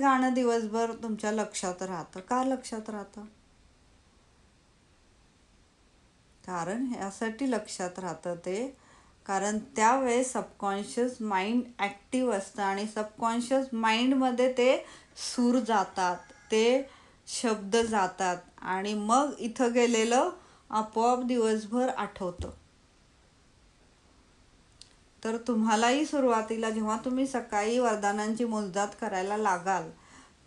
गाणं दिवसभर तुमच्या लक्षात राहतं? का लक्षात राहतं? कारण ह्यासाठी लक्षात राहतं ते. कारण त्यावेळेस सबकॉन्शियस माइंड ॲक्टिव्ह असतं आणि सबकॉन्शियस माइंडमध्ये ते सूर जातात ते शब्द जातात आणि मग इथं गेलेलं आपोआप दिवसभर आठवतं. तर तुम्हालाही सुरुवातीला जेव्हा तुम्ही सकाळी वरदानांची मोजदात करायला लागाल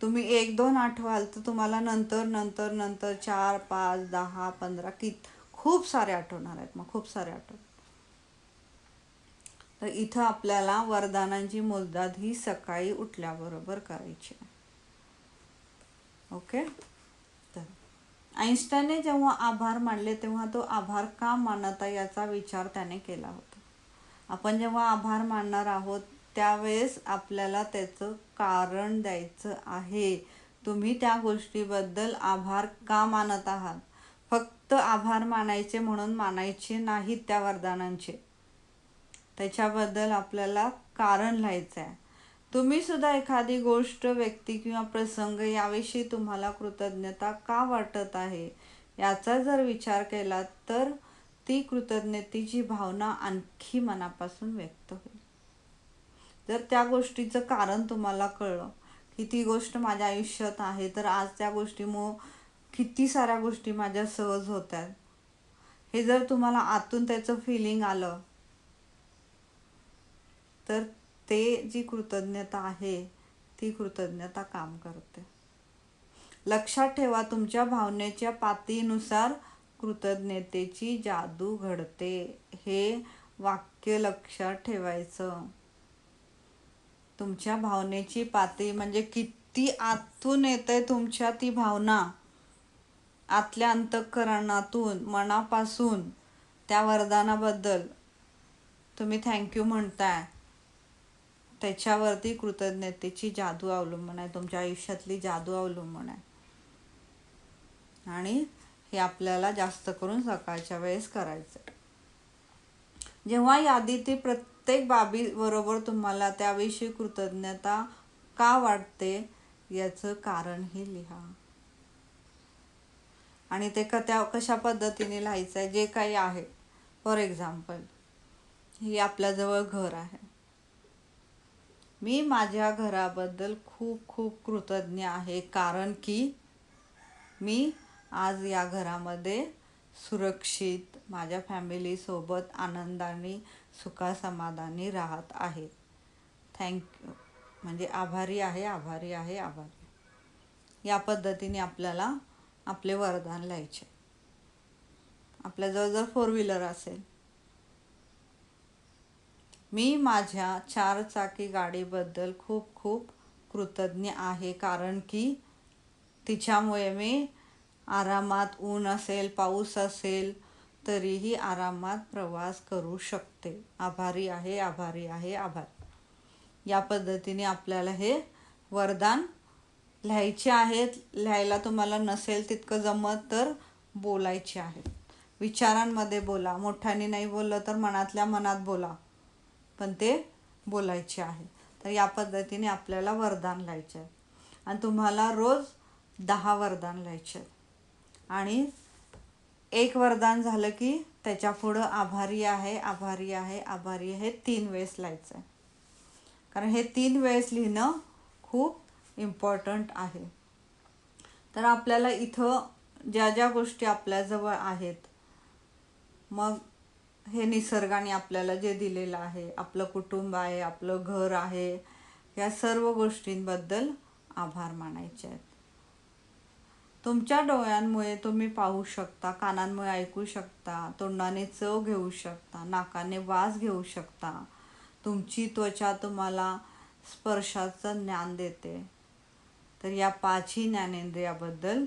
तुम्ही एक दोन आठवाल तर तुम्हाला नंतर नंतर नंतर चार पाच दहा पंधरा कित खूप सारे आठवणार आहेत मग खूप सारे आठव तर इथं आपल्याला वरदानांची मोजदाद ही सकाळी उठल्याबरोबर करायची ओके? तर आईन्स्टाईनने जेव्हा आभार मानले तेव्हा तो आभार का मानता याचा विचार त्याने केला होता. आपण जेव्हा आभार मानणार आहोत त्यावेळेस आपल्याला त्याचं कारण द्यायचं आहे. तुम्ही त्या गोष्टीबद्दल आभार का मानत आहात? फक्त आभार मानायचे म्हणून मानायचे नाहीत त्या वरदानांचे. त्याच्याबद्दल आपल्याला कारण लिहायचं आहे. तुम्ही सुद्धा एखादी गोष्ट व्यक्ती किंवा प्रसंग याविषयी तुम्हाला कृतज्ञता का वाटत आहे? याचा जर विचार केला तर ती कृतज्ञतेची भावना आणखी मनापासून व्यक्त होईल. जर त्या गोष्टीचं कारण तुम्हाला कळलं की ती गोष्ट माझ्या आयुष्यात आहे तर आज त्या गोष्टीमुळं किती साऱ्या गोष्टी माझ्या सहज होत आहेत हे जर तुम्हाला आतून त्याचं फिलिंग आलं तर ते जी कृतज्ञता आहे ती कृतज्ञता काम करते. लक्षात ठेवा तुमच्या भावनेच्या पातळीनुसार कृतज्ञतेची जादू घडते हे वाक्य लक्षात ठेवायचं. तुमच्या भावनेची पातळी म्हणजे किती आतून येते तुमच्या ती भावना. आतल्या अंतःकरणातून मनापासून त्या वरदानाबद्दल तुम्ही थँक्यू म्हणताय. त्याच्यावरती कृतज्ञतेची जादू अवलंबून आहे तुमच्या आयुष्यातली जादू अवलंबून आहे. आणि हे आपल्याला जास्त करून सकाळच्या वेळेस करायचं जेव्हा यादीतील प्रत्येक बाबी बरोबर तुम्हाला त्याविषयी कृतज्ञता का वाटते याचं कारण हे लिहा. आणि ते क त्या कशा पद्धतीने लिहायचं आहे जे काही आहे. फॉर एक्झाम्पल हे आपल्याजवळ घर आहे. मी माझ्या घराबद्दल खूप खूप कृतज्ञ आहे. कारण की मी आज या घरामध्ये सुरक्षित माझ्या फॅमिलीसोबत आनंदाने सुखासमाधानी राहत आहे. थँक्यू म्हणजे आभारी आहे आभारी आहे आभारी या पद्धतीने आपल्याला आपले वरदान लिहायचे. आपल्याजवळ जर फोर व्हीलर असेल. मी माझ्या चारचाकी गाडीबद्दल खूप खूप कृतज्ञ आहे. कारण की तिच्यामुळे मी आरामात ऊन असेल पाऊस असेल तरीही आरामात प्रवास करू शकते. आभारी आहे आभारी आहे आभार. या पद्धतीने आपल्याला हे वरदान लिहायचे आहेत लिहायला तुम्हाला नसेल तितकं जमत तर बोलायचे आहेत विचारांमध्ये बोला. मोठ्याने नाही बोललं तर मनातल्या मनात बोला. पण ते बोलायचे आहे. तर या पद्धतीने आपल्याला वरदान लिहायचे आहे. आणि तुम्हाला रोज दहा वरदान लिहायचे आहेत. आणि एक वरदान झालं की त्याच्या पुढं आभारी आहे आभारी आहे आभारी हे तीन वेळेस लिहायचं आहे कारण हे तीन वेळेस लिहिणं खूप इम्पॉर्टंट आहे. तर आपल्याला इथं ज्या ज्या गोष्टी आपल्याजवळ आहेत मग हे निसर्गाने आपल्याला जे दिलेलं आहे आपलं कुटुंब आहे आपलं घर आहे या सर्व गोष्टींबद्दल आभार मानायचे आहेत. तुमच्या डोळ्यांमुळे तुम्ही पाहू शकता कानांमुळे ऐकू शकता तोंडाने चव घेऊ शकता नाकाने वास घेऊ शकता. तुमची त्वचा तुम्हाला स्पर्शाचं ज्ञान देते. तर या पाचही ज्ञानेंद्रियाबद्दल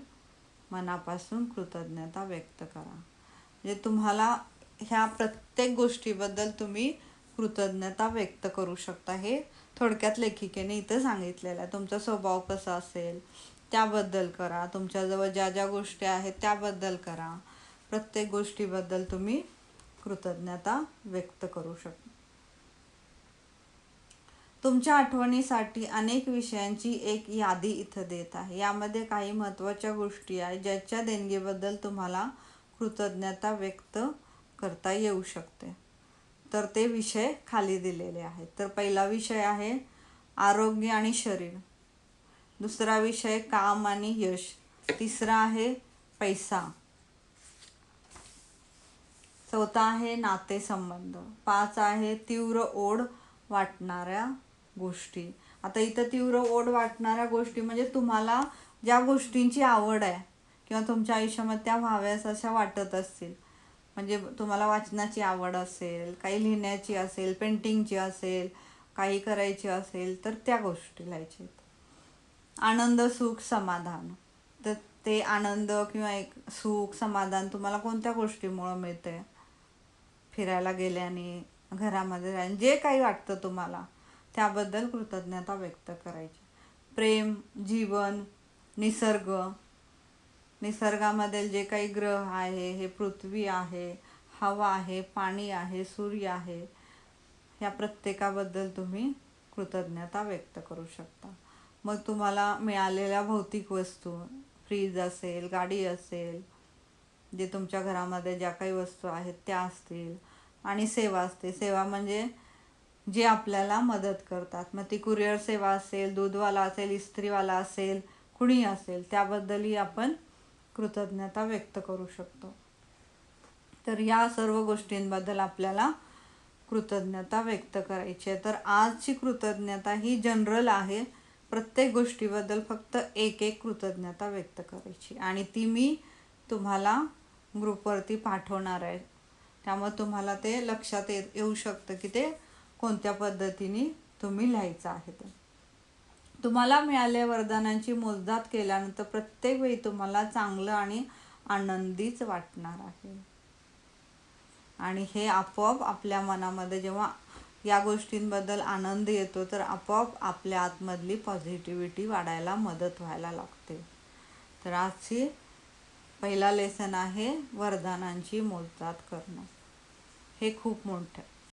मनापासून कृतज्ञता व्यक्त करा. म्हणजे तुम्हाला ह्या प्रत्येक गोष्टीबद्दल तुम्ही कृतज्ञता व्यक्त करू शकता. हे थोडक्यात लेखिकेने इथं सांगितलेलं आहे. तुमचा स्वभाव कसा असेल त्याबद्दल करा. तुमच्याजवळ ज्या ज्या गोष्टी आहेत त्याबद्दल करा. प्रत्येक गोष्टीबद्दल तुम्ही कृतज्ञता व्यक्त करू शकता तुमच्या आठवणीसाठी अनेक विषयांची एक यादी इथं देत आहे. यामध्ये काही महत्त्वाच्या गोष्टी आहेत ज्याच्या देणगीबद्दल तुम्हाला कृतज्ञता व्यक्त करता येऊ शकते. तर ते विषय खाली दिलेले आहेत. तर पहिला विषय आहे आरोग्य आणि शरीर. दुसरा विषय काम आणि यश. तिसरा आहे पैसा. चौथा आहे नातेसंबंध. पाच आहे तीव्र ओढ वाटणाऱ्या गोष्टी. आता इथं तीव्र ओढ वाटणाऱ्या गोष्टी म्हणजे तुम्हाला ज्या गोष्टींची आवड आहे किंवा तुमच्या आयुष्यामध्ये त्या व्हाव्यास अशा वाटत असतील. म्हणजे तुम्हाला वाचनाची आवड असेल काही लिहिण्याची असेल पेंटिंगची असेल काही करायची असेल तर त्या गोष्टी लिहायच्या. आनंद सुख समाधान. तर ते आनंद किंवा एक सुख समाधान तुम्हाला कोणत्या गोष्टीमुळं मिळते फिरायला गेल्याने घरामध्ये राहिल्याने जे काही वाटतं तुम्हाला त्याबद्दल कृतज्ञता व्यक्त करायची. प्रेम जीवन निसर्ग. निसर्गामधील जे काही ग्रह आहे हे पृथ्वी आहे हवा आहे पाणी आहे सूर्य आहे या प्रत्येकाबद्दल तुम्ही कृतज्ञता व्यक्त करू शकता. मग तुम्हाला मिळालेल्या भौतिक वस्तू फ्रीज असेल गाडी असेल जे तुमच्या घरामध्ये ज्या काही वस्तू आहेत त्या असतील आणि सेवा असते. सेवा म्हणजे जे आपल्याला मदत करतात. मग ती कुरिअर सेवा असेल दूधवाला असेल इस्त्रीवाला असेल कुणी असेल त्याबद्दलही आपण कृतज्ञता व्यक्त करू शकतो. तर या सर्व गोष्टींबद्दल आपल्याला कृतज्ञता व्यक्त करायची आहे. तर आजची कृतज्ञता ही जनरल आहे. प्रत्येक गोष्टीबद्दल फक्त एक एक कृतज्ञता व्यक्त करायची. आणि ती मी तुम्हाला ग्रुपवरती पाठवणार आहे. त्यामुळे तुम्हाला ते लक्षात येऊ शकतं की ते कोणत्या पद्धतीने तुम्ही लिहायचं आहे ते. तुम्हाला मिळालेल्या वरदानांची मोजदात केल्यानंतर प्रत्येक वेळी तुम्हाला चांगलं आणि आनंदीच वाटणार आहे. आणि हे आपोआप आपल्या मनामध्ये जेव्हा या गोष्टींबद्दल आनंद येतो तर आपोआप आपल्या आतमधली पॉझिटिव्हिटी वाढायला मदत व्हायला लागते. तर आजची पहिला लेसन आहे वरदानांची मोजदात करणं. हे खूप मोठं.